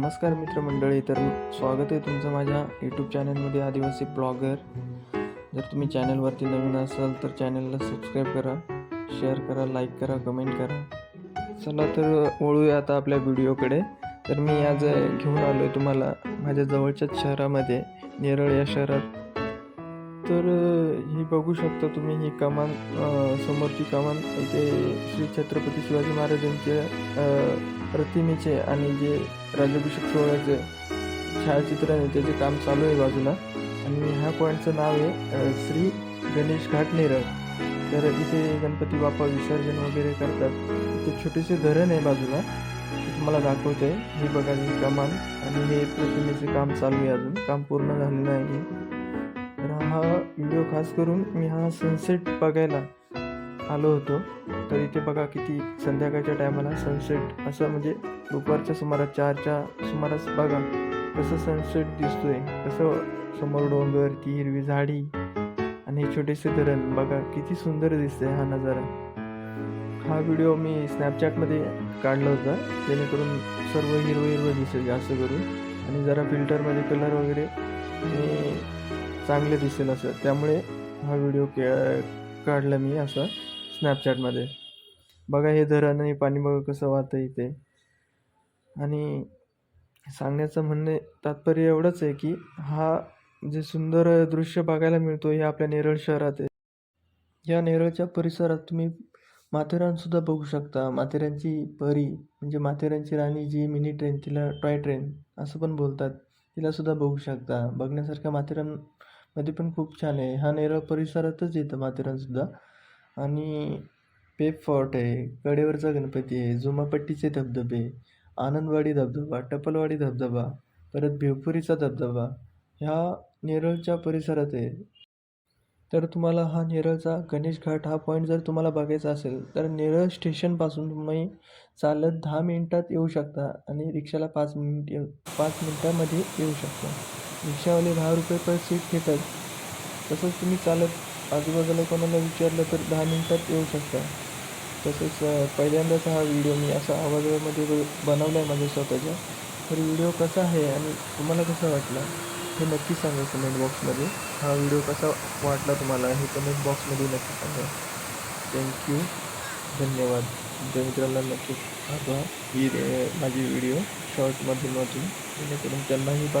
नमस्कार मित्रमंडळी तर स्वागत आहे तुमचं माझ्या यूट्यूब चॅनलमध्ये आदिवासी ब्लॉगर जर तुम्ही चॅनलवरती नवीन असाल तर चॅनलला सबस्क्राईब करा शेअर करा लाईक करा कमेंट करा. चला तर वळूया आता आपल्या व्हिडिओकडे तर मी आज घेऊन आलो आहे तुम्हाला माझ्या जवळच्याच शहरामध्ये नेरळ या शहरात. तर ही बघू शकता तुम्ही ही कमान समोरची कमान इथे श्री छत्रपती शिवाजी महाराजांचे प्रतिमेचे आणि जे राज्याभिषेक सोहळ्याचे छायाचित्र आहे त्याचे काम चालू आहे बाजूला. आणि ह्या पॉईंटचं नाव आहे श्री गणेश घाट नेरळ. तर इथे गणपती बाप्पा विसर्जन वगैरे करतात. इथे छोटेसे धरण आहे बाजूला. तुम्हाला दाखवते. हे बघा मी कमान आणि हे प्रतिमेचे काम चालू आहे अजून. काम पूर्ण झालेलं आहे तर हा व्हिडिओ खास करून मी हा सनसेट बघायला आलो होतो. तर इथे बघा किती संध्याकाळच्या टायमाला सनसेट असं म्हणजे दुपारच्या सुमारास चारच्या सुमारास बघा कसं सनसेट दिसतोय. कसं समोर डोंगर ती हिरवी झाडी आणि हे छोटेसे धरण बघा किती सुंदर दिसतंय हा नजारा. हा व्हिडिओ मी स्नॅपचॅटमध्ये काढला होता. जेणेकरून सर्व हिरवं हिरवं दिसेल जास्त करून. आणि जरा फिल्टरमध्ये कलर वगैरे मी चांगले दिसेल असं. त्यामुळे हा व्हिडिओ के काढला मी असं. स्नॅपचॅटमध्ये बघा हे धरण आणि पाणी बघा कसं वाहतं इथे. आणि सांगण्याचं म्हणणे तात्पर्य एवढंच आहे की हा जे सुंदर दृश्य बघायला मिळतो हे आपल्या नेरळ शहरात आहे. या नेरळच्या परिसरात तुम्ही माथेरानसुद्धा बघू शकता. माथेरानची परी म्हणजे माथेरानची राणी जी मिनी ट्रेन तिला टॉय ट्रेन असं पण बोलतात. तिलासुद्धा बघू शकता. बघण्यासारख्या माथेरानमध्ये पण खूप छान आहे. हा नेरळ परिसरातच येतं माथेरानसुद्धा. आणि पेप फॉर्ट आहे कडेवरचा गणपती आहे जुमापट्टीचे धबधबे आनंदवाडी धबधबा टपलवाडी धबधबा परत भिवपुरीचा धबधबा ह्या नेरळच्या परिसरात आहे. तर तुम्हाला हा नेरळचा गणेश घाट हा पॉईंट जर तुम्हाला बघायचा असेल तर नेरळ स्टेशनपासून तुम्ही चालत दहा मिनटात येऊ शकता आणि रिक्षाला पाच मिनिट येऊ पाच मिनटामध्ये येऊ शकता. रिक्षावाले दहा रुपये पर सीट घेतात. तसंच तुम्ही चालत आजूबाजूला कोणाला विचारलं तर दहा मिनटात येऊ शकता. तसेच पहिल्यांदाच हा व्हिडिओ मी असा आवाजामध्ये बनवला आहे माझ्या स्वतःच्या. तर व्हिडिओ कसा आहे आणि तुम्हाला कसा वाटला हे नक्की सांगा कमेंट बॉक्समध्ये हा व्हिडिओ कसा वाटला तुम्हाला हे कमेंट बॉक्समध्ये नक्की सांगा. थँक्यू धन्यवाद. ज्या मित्रांना नक्की पाठवा ही रे- माझी व्हिडिओ शॉर्ट माध्यमातून. जेणेकरून त्यांनाही बघा